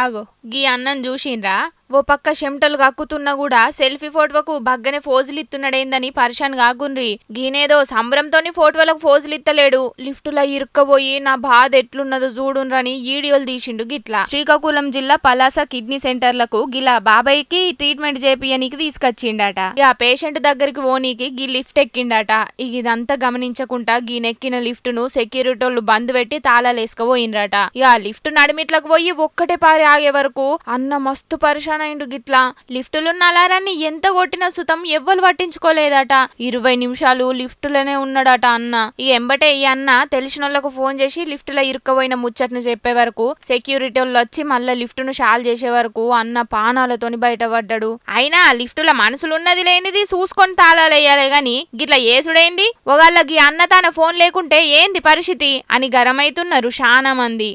ఆగో. గీ అన్నం చూసిండ్రా ఓ పక్క చెమటలు కక్కుతున్నా కూడా సెల్ఫీ ఫోటోకు బగ్గనే ఫోజులు ఇస్తున్నాడేందని పరిశాన్ కాగుండ్రి గీనేదో సంబరంతోని ఫోటోలకు ఫోజులు ఇత్తలేడు లిఫ్టులా ఇరుక్కబోయి నా బాధ ఎట్లున్నదో చూడుండ్రని వీడియోలు తీసిండు గిట్లా. శ్రీకాకుళం జిల్లా పలాస కిడ్నీ సెంటర్లకు గిలా బాబాయ్కి ట్రీట్మెంట్ చేపియనికి తీసుకొచ్చిండట. ఇక పేషెంట్ దగ్గరికి ఓనీకి గీ లిఫ్ట్ ఎక్కిండట. ఇక ఇదంతా గమనించకుండా గీనెక్కిన లిఫ్ట్ను సెక్యూరిటీ వాళ్ళు బంద్ పెట్టి తాళాలు వేసుకుపోయిండ్రట ఇక లిఫ్ట్ నడిమిట్లకు పోయి ఒక్కటే పారి ఆగే వరకు అన్న మస్తు పరిశాన్ అయిండు గిట్లా. లిఫ్టులున్న అలారాన్ని ఎంత కొట్టినా సుతం ఎవ్వరు పట్టించుకోలేదట. ఇరవై నిమిషాలు లిఫ్టులోనే ఉన్నాడట అన్న. ఈ ఎంబటే ఈ అన్న తెలిసిన వాళ్ళకు ఫోన్ చేసి లిఫ్టులో ఇరుక్కుపోయిన ముచ్చట్ను చెప్పే వరకు సెక్యూరిటీ వాళ్ళు వచ్చి మళ్ళీ లిఫ్ట్ను షాల్ చేసే వరకు అన్న పానాలతోని బయటపడ్డాడు. అయినా లిఫ్టుల మనసులు ఉన్నది లేనిది చూసుకొని తాళాలేయాలి గాని గిట్లా ఏసుడైంది? ఒకళ్ళకి అన్న తన ఫోన్ లేకుంటే ఏంది పరిస్థితి? అని గరమైతున్నారు చాలా మంది.